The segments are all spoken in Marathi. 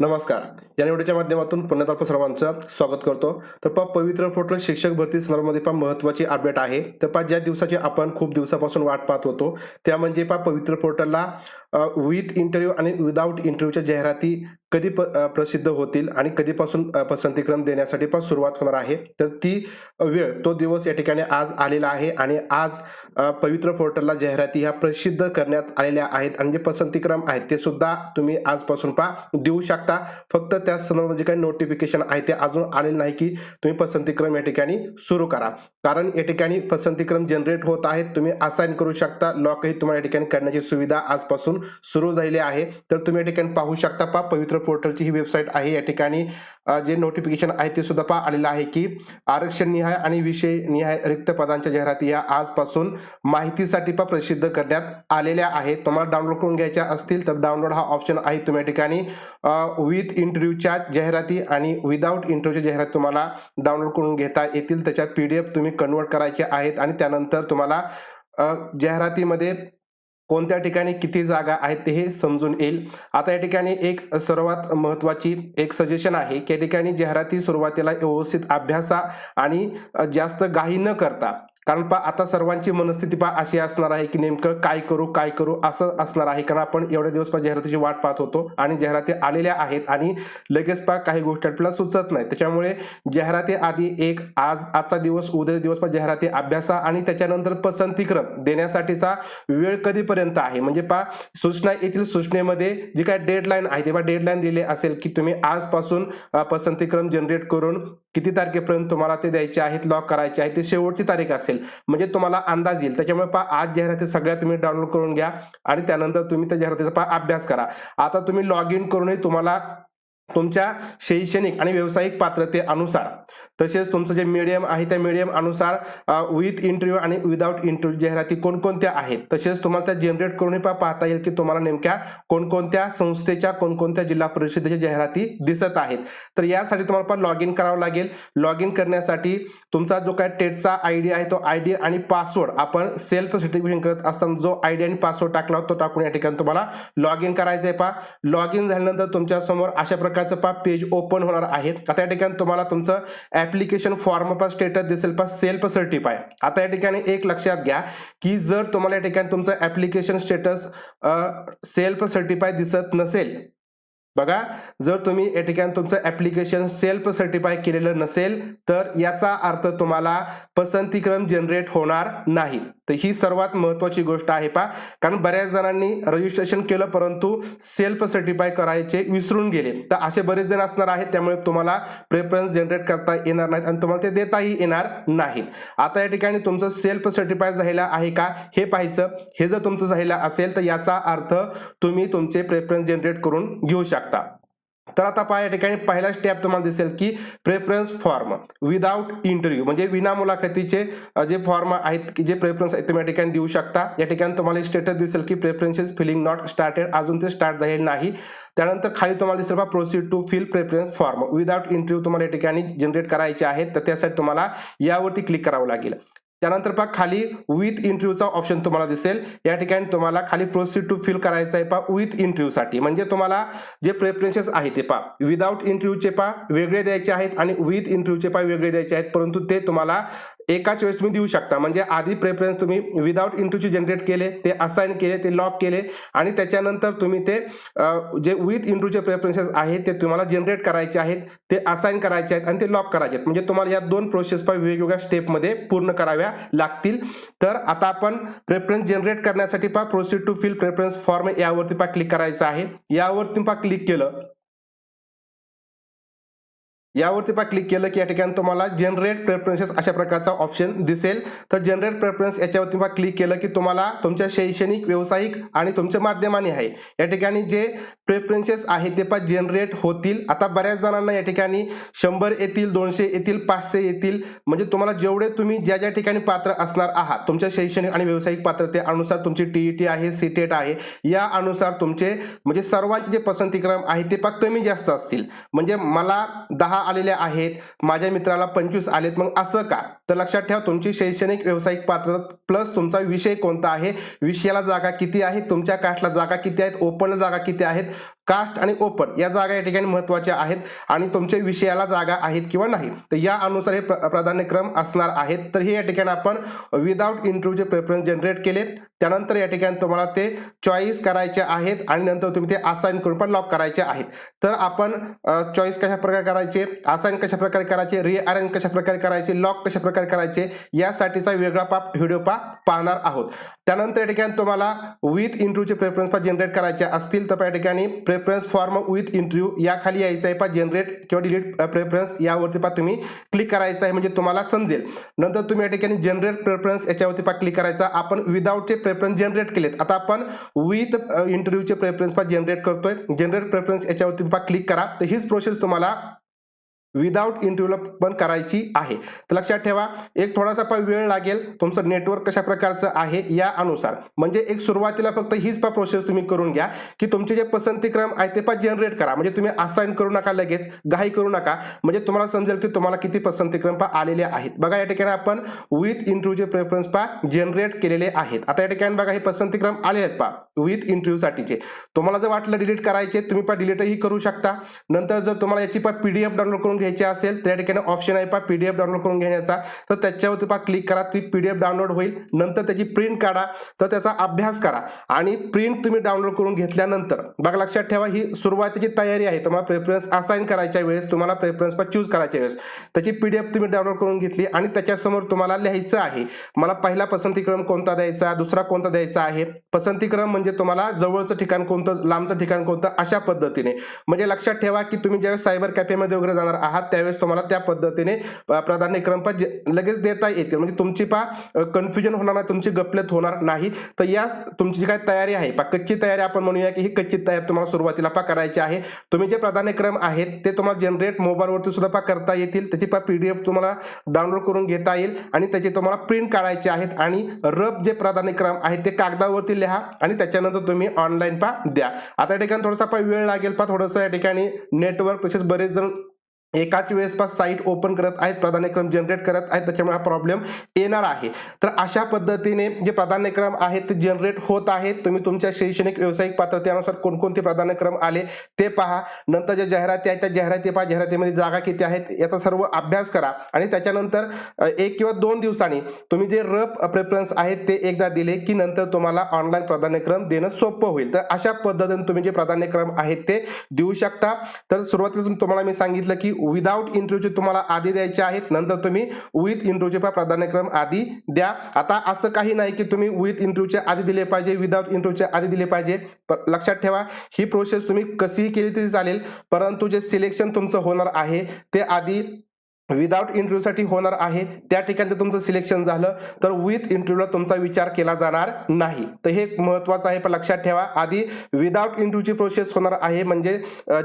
नमस्कार. या निवडीच्या माध्यमातून पुण्यात आपण सर्वांचं स्वागत करतो. तर पा पवित्र पोर्टल शिक्षक भरती संदर्भामध्ये पा महत्वाची अपडेट आहे. तर पा ज्या दिवसाची आपण खूप दिवसापासून वाट पाहत होतो त्या म्हणजे पा पवित्र पोर्टलला विथ इंटरव्ह्यू आणि विदाऊट इंटरव्ह्यूच्या जाहिराती कधी प प्रसिद्ध होतील आणि कधीपासून पसंतीक्रम देण्यासाठी पण सुरुवात होणार आहे. तर ती वेळ तो दिवस या ठिकाणी आज आलेला आहे आणि आज पवित्र पोर्टलला जाहिराती ह्या प्रसिद्ध करण्यात आलेल्या आहेत. आणि जे पसंतीक्रम आहेत ते सुद्धा तुम्ही आजपासून पा देऊ शकता. फक्त त्या संदर्भात काही नोटिफिकेशन आहे ते अजून आलेलं नाही की तुम्ही पसंतीक्रम या ठिकाणी सुरू करा. कारण या ठिकाणी पसंतीक्रम जनरेट होत आहेत. तुम्ही असाइन करू शकता. लॉकही तुम्हाला या ठिकाणी करण्याची सुविधा आजपासून सुरू झालेली आहे. तर तुम्ही या ठिकाणी पाहू शकता पा पवित्र पोर्टलची ही वेबसाईट आहे. या ठिकाणी जे नोटिफिकेशन आहे ते सुद्धा पहा आलेलं आहे की आरक्षण निहाय आणि विषय निहाय रिक्त पदांच्या जाहिराती या आजपासून माहितीसाठी पण प्रसिद्ध करण्यात आलेल्या आहेत. तुम्हाला डाउनलोड करून घ्यायच्या असतील तर डाउनलोड हा ऑप्शन आहे तुम्ही या ठिकाणी. विथ इंटरव्ह्यूच्या जाहिराती आणि विदाऊट इंटरव्ह्यूच्या जाहिराती तुम्हाला डाउनलोड करून घेता येतील. त्याच्या पी डी एफ तुम्ही कन्वर्ट करायचे आहेत आणि त्यानंतर तुम्हाला जाहिरातीमध्ये कोणत्या ठिकाणी किती जागा आहेत ते हे समजून येईल. आता या ठिकाणी एक सर्वात महत्वाची एक सजेशन आहे की या ठिकाणी जाहिराती सुरुवातीला व्यवस्थित अभ्यासा आणि जास्त घाई न करता कारण पा आता सर्वांची मनस्थिती पा अशी असणार आहे की नेमकं काय करू काय करू असं असणार आहे. कारण आपण एवढे दिवस पा जाहिरातीची वाट पाहत होतो आणि जाहिराती आलेल्या आहेत आणि लगेच पा काही गोष्टी आपल्याला सुचत नाही त्याच्यामुळे जाहिराती आधी एक आज आजचा दिवस उद्या दिवस पा जाहिराती अभ्यासा आणि त्याच्यानंतर पसंतीक्रम देण्यासाठीचा वेळ कधीपर्यंत आहे? म्हणजे पा सूचना येथील सूचनेमध्ये जी काय डेडलाईन आहे तेव्हा डेडलाईन दिली असेल की तुम्ही आजपासून पसंतीक्रम जनरेट करून किती तारखेपर्यंत तुम्हाला ते द्यायचे आहेत लॉक करायचे आहे ते शेवटची तारीख असेल. म्हणजे तुम्हाला अंदाज येईल. त्याच्यामुळे पा आज जाहिराती सगळ्या तुम्ही डाउनलोड करून घ्या आणि त्यानंतर तुम्ही त्या जाहिरातीचा पा अभ्यास करा. आता तुम्ही लॉग इन करूनही तुम्हाला तुमच्या शैक्षणिक आणि व्यावसायिक पात्रतेअनुसार तसेच तुमचं जे मीडियम आहे त्या मीडियम अनुसार विथ इंटरव्ह्यू आणि विदाऊट इंटरव्ह्यू जाहिराती कोणकोणत्या आहेत? तसेच तुम्हाला त्या जनरेट करून पा पाहता येईल की तुम्हाला नेमक्या कोणकोणत्या संस्थेच्या कोणकोणत्या जिल्हा परिषदेच्या जाहिराती दिसत आहेत. तर यासाठी तुम्हाला पण लॉग इन करावं लागेल. लॉग इन करण्यासाठी तुमचा जो काय टेटचा आय डी आहे तो आय डी आणि पासवर्ड आपण सेल्फ सर्टिफिकेशन करत असताना जो आय डी आणि पासवर्ड टाकला तो टाकून या ठिकाणी तुम्हाला लॉग इन करायचं आहे पा लॉग इन झाल्यानंतर तुमच्यासमोर अशा प्रकारचं पा पेज ओपन होणार आहे आता या ठिकाणी तुम्हाला तुमचं ऍप्लिकेशन फॉर्म पा स्टेटस दिसेल पा सेल्फ सर्टिफाय आता या ठिकाणी एक लक्षात घ्या की जर तुम्हाला या ठिकाणी तुमचं ऍप्लिकेशन स्टेटस सेल्फ सर्टिफाय दिसत नसेल बघा जर तुम्ही या ठिकाणी तुमचं ऍप्लिकेशन सेल्फ सर्टिफाय केलेलं नसेल तर याचा अर्थ तुम्हाला पसंतीक्रम जनरेट होणार नाही. तर ही सर्वात महत्वाची गोष्ट आहे पा कारण बऱ्याच जणांनी रजिस्ट्रेशन केलं परंतु सेल्फ सर्टिफाय करायचे विसरून गेले. तर असे बरेच जण असणार आहेत त्यामुळे तुम्हाला प्रेफरन्स जनरेट करता येणार नाहीत आणि तुम्हाला ते देताही येणार नाहीत. आता या ठिकाणी तुमचं सेल्फ सर्टिफाय झालेलं आहे का? हे पाहायचं. हे जर तुमचं झालेलं असेल तर याचा अर्थ तुम्ही तुमचे प्रेफरन्स जनरेट करून घेऊ शकता. तर आता पहा या ठिकाणी पहिला स्टेप तुम्हाला दिसेल की प्रेफरन्स फॉर्म विदाउट इंटरव्ह्यू म्हणजे विना मुलाखतीचे जे फॉर्म आहेत की जे प्रेफरन्स आहेत तुम्ही या ठिकाणी देऊ शकता. या ठिकाणी तुम्हाला स्टेटस दिसेल की प्रेफरन्सेस फिलिंग नॉट स्टार्टेड अजून ते स्टार्ट झालेलं नाही. त्यानंतर खाली तुम्हाला दिसेल बा proceed to fill preference form without interview तुम्हाला या ठिकाणी जनरेट करायचे आहेत. तर त्यासाठी तुम्हाला यावरती क्लिक करावं लागेल. त्यानंतर पहा खाली विथ इंटरव्ह्यूचा ऑप्शन तुम्हाला दिसेल. या ठिकाणी तुम्हाला खाली प्रोसीड टू फिल करायचं आहे पहा विथ इंटरव्ह्यूसाठी म्हणजे तुम्हाला जे प्रेफरन्सेस आहे ते पहा. विदाऊट इंटरव्ह्यूचे पहा वेगळे द्यायचे आहेत आणि विथ इंटरव्ह्यूचे पहा वेगळे द्यायचे आहेत. परंतु ते तुम्हाला एकाच वेळेस तुम्ही देऊ शकता. म्हणजे आधी प्रेफरन्स तुम्ही विदाउट इंटरव्ह्यू जनरेट केले ते असाइन केले ते लॉक केले आणि त्याच्यानंतर तुम्ही ते जे विथ इंटूचे प्रेफरन्सेस आहेत ते तुम्हाला जनरेट करायचे आहेत ते असाइन करायचे आहेत आणि ते लॉक करायचे आहेत. म्हणजे तुम्हाला या दोन प्रोसेस पा वेगवेगळ्या स्टेपमध्ये पूर्ण कराव्या लागतील. तर आता आपण प्रेफरन्स जनरेट करण्यासाठी पा proceed to fill preference form यावरती पा क्लिक करायचं आहे. यावरती पा क्लिक केलं. यावरती पा क्लिक केलं की या ठिकाणी तुम्हाला जनरेट प्रेफरन्सेस अशा प्रकारचा ऑप्शन दिसेल. तर जनरेट प्रेफरन्स याच्यावरती पा क्लिक केलं की तुम्हाला तुमच्या शैक्षणिक व्यावसायिक आणि तुमच्या माध्यमाने आहे. या ठिकाणी जे प्रेफरन्सेस आहे ते पहा जनरेट होतील. आता बऱ्याच जणांना या ठिकाणी शंभर येतील दोनशे येतील पाचशे येतील. म्हणजे तुम्हाला जेवढे तुम्ही ज्या ज्या ठिकाणी पात्र असणार आहात तुमच्या शैक्षणिक आणि व्यावसायिक पात्रतेअनुसार तुमची टीईटी आहे सीटेट आहे या अनुसार तुमचे म्हणजे सर्वांचे जे पसंतीक्रम आहे ते पा कमी जास्त असतील. म्हणजे मला दहा आलेल्या आहेत. माझ्या मित्राला पंचवीस आलेत. मग असं का? तर लक्षात ठेवा तुमची शैक्षणिक व्यावसायिक पात्र प्लस तुमचा विषय कोणता आहे? विषयाला जागा किती आहेत तुमच्या काठला जागा किती आहेत? ओपनला जागा किती आहेत? कास्ट आणि ओपन या जागा या ठिकाणी महत्त्वाच्या आहेत आणि तुमच्या विषयाला जागा आहेत किंवा नाही. तर या अनुसार हे प्राधान्यक्रम असणार आहेत. तर हे या ठिकाणी आपण विदाउट इंटरव्ह्यूचे प्रेफरन्स जनरेट केले त्यानंतर या ठिकाणी तुम्हाला ते चॉईस करायचे आहेत आणि नंतर तुम्ही ते असाइन करून पण लॉक करायचे आहेत. तर आपण चॉईस कशा प्रकारे करायचे? असाइन कशा प्रकारे करायचे? रिअरेंज कशा प्रकारे करायचे? लॉक कशा प्रकारे करायचे? यासाठीचा वेगळा पाप व्हिडिओ पा पाहणार आहोत. त्यानंतर या ठिकाणी तुम्हाला विथ इंटरव्ह्यूचे प्रेफरन्स पण जनरेट करायचे असतील. तर या ठिकाणी प्रेफरन्स फॉर्म विथ इंटरव्ह्यू या खाली यायचं आहे पा जनरेट किंवा डिलीट प्रेफरन्स यावरती पा तुम्ही क्लिक करायचं आहे म्हणजे तुम्हाला समजेल. नंतर तुम्ही या ठिकाणी जनरेट प्रेफरन्स याच्यावरती पा क्लिक करायचा. आपण विदाउटचे प्रेफरन्स जनरेट केलेत. आता आपण विथ इंटरव्ह्यूचे प्रेफरन्स पा जनरेट करतोय. जनरेट प्रेफरन्स याच्यावरती पा क्लिक करा. तर हीच प्रोसेस तुम्हाला विदाउट इंटरव्ह्यूला पण करायची आहे. तर लक्षात ठेवा एक थोडासा पण वेळ लागेल. तुमचं नेटवर्क कशा प्रकारचं आहे या अनुसार. म्हणजे एक सुरुवातीला फक्त हीच पा प्रोसेस तुम्ही करून घ्या की तुमचे जे पसंतीक्रम आहे ते पण जनरेट करा. म्हणजे तुम्ही असाइन करू नका लगेच घाई करू नका. म्हणजे तुम्हाला समजेल की तुम्हाला किती पसंतीक्रम पा आलेले आहेत. बघा या ठिकाणी आपण विथ इंटरव्ह्यूचे प्रेफरन्स पा जनरेट केलेले आहेत. आता या ठिकाणी बघा हे पसंतीक्रम आले आहेत पा विथ इंटरव्ह्यूसाठीचे तुम्हाला जर वाटलं डिलीट करायचे तुम्ही पा डिलीटही करू शकता. नंतर जर तुम्हाला याची पा पीडीएफ डाउनलोड करून घ्यायची असेल त्या ठिकाणी ऑप्शन आहे पा पीडीएफ डाउनलोड करून घेण्याचा. तर त्याच्यावरती पा क्लिक करा ती पीडीएफ डाउनलोड होईल. नंतर त्याची प्रिंट काढा तर त्याचा अभ्यास करा. आणि प्रिंट तुम्ही डाउनलोड करून घेतल्यानंतर बघा लक्षात ठेवा ही सुरुवातीची तयारी आहे. तुम्हाला प्रेफरन्स असाइन करायच्या वेळेस तुम्हाला प्रेफरन्स पा चूज करायच्या वेळेस. त्याची पीडीएफ तुम्ही डाउनलोड करून घेतली आणि त्याच्यासमोर तुम्हाला लिहायचं आहे. मला पहिला पसंतीक्रम कोणता द्यायचा दुसरा कोणता द्यायचा आहे? पसंतीक्रम म्हणजे तुम्हाला जवळचं ठिकाण कोणतं लांबचं ठिकाण कोणतं अशा पद्धतीने. म्हणजे लक्षात ठेवा की तुम्ही ज्यावेळेस सायबर कॅफेमध्ये वगैरे जाणार आहात त्यावेळेस तुम्हाला त्या पद्धतीने प्राधान्यक्रम पण जे- लगेच देता येतील. म्हणजे तुमची पा कन्फ्युजन होणार नाही तुमची गपलेत होणार नाही. तर या तुमची जी काय तयारी आहे पा कच्ची तयारी आपण म्हणूया की ही कच्ची तयारी तुम्हाला सुरुवातीला पा करायची आहे. तुम्ही जे प्राधान्यक्रम आहेत ते तुम्हाला जनरेट मोबाईलवरती सुद्धा पा करता येतील. त्याची पा पीडीएफ तुम्हाला डाउनलोड करून घेता येईल. आणि त्याचे तुम्हाला प्रिंट काढायचे आहेत. आणि रब जे प्राधान्यक्रम आहेत ते कागदावरती लिहा. आणि त्याच्यानंतर तुम्ही ऑनलाईन पा द्या. आता या ठिकाणी थोडासा पा वेळ लागेल पा. थोडंसं या ठिकाणी नेटवर्क तसेच बरेच जण एकाच वेळेस पास साईट ओपन करत आहेत प्राधान्यक्रम जनरेट करत आहेत त्याच्यामुळे हा प्रॉब्लेम येणार आहे. तर अशा पद्धतीने जे प्राधान्यक्रम आहेत ते जनरेट होत आहेत. तुम्ही तुमच्या शैक्षणिक व्यावसायिक पात्रतेनुसार कोणकोणते प्राधान्यक्रम आले ते पहा. नंतर ज्या जाहिराती आहेत त्या जाहिराती पहा. जाहिरातीमध्ये जागा किती आहेत याचा सर्व अभ्यास करा. आणि त्याच्यानंतर एक किंवा दोन दिवसांनी तुम्ही जे रफ प्रेफरन्स आहेत ते एकदा दिले की नंतर तुम्हाला ऑनलाईन प्राधान्यक्रम देणं सोपं होईल. तर अशा पद्धतीने तुम्ही जे प्राधान्यक्रम आहेत ते देऊ शकता. तर सुरुवातीला तुम्हाला मी सांगितलं की विदाउट इंटरव्ह्यूचे तुम्हाला आधी द्यायचे आहेत नंतर तुम्ही विथ इंटरव्ह्यूचे पण प्राधान्यक्रम आधी द्या. आता असं काही नाही की तुम्ही विथ इंटरव्ह्यूचे आधी दिले पाहिजे विदाउट इंटरव्ह्यूचे आधी दिले पाहिजे. प- लक्षात ठेवा ही प्रोसेस तुम्ही कशीही केली तरी चालेल परंतु जे सिलेक्शन तुमचं होणार आहे ते आधी विदाउट इंटरव्ह्यूसाठी होणार आहे. त्या ठिकाणी तुमचं सिलेक्शन झालं तर विथ इंटरव्ह्यूला तुमचा विचार केला जाणार नाही. तर हे महत्वाचं आहे पण लक्षात ठेवा. आधी विदाउट इंटरव्ह्यूची प्रोसेस होणार आहे म्हणजे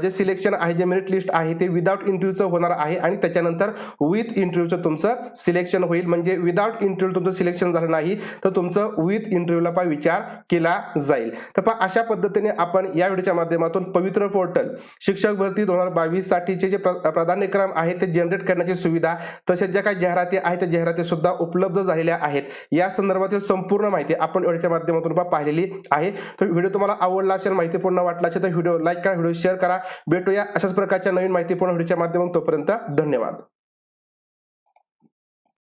जे सिलेक्शन आहे जे मेरिट लिस्ट आहे ते विदाउट इंटरव्ह्यूचं होणार आहे आणि त्याच्यानंतर विथ इंटरव्ह्यूचं तुमचं सिलेक्शन होईल. म्हणजे विदाउट इंटरव्ह्यू तुमचं सिलेक्शन झालं नाही तर तुमचं विथ इंटरव्ह्यूला पण विचार केला जाईल. तर पहा अशा पद्धतीने आपण या व्हिडिओच्या माध्यमातून पवित्र पोर्टल शिक्षक भरती दोन हजार बावीससाठीचे जे प्र- प्राधान्यक्रम आहे ते जनरेट करण्याची सुविधा तसेच ज्या काही जाहिराती आहेत त्या जाहिराती सुद्धा उपलब्ध झालेल्या आहेत. या संदर्भातील संपूर्ण माहिती आपण व्हिडिओच्या माध्यमातून पाहिलेली आहे. तर व्हिडिओ तुम्हाला आवडला असेल माहितीपूर्ण वाटला असेल तर व्हिडिओ लाईक करा व्हिडिओ शेअर करा. भेटूया अशाच प्रकारच्या नवीन माहितीपूर्ण व्हिडिओच्या माध्यमातून. तोपर्यंत धन्यवाद.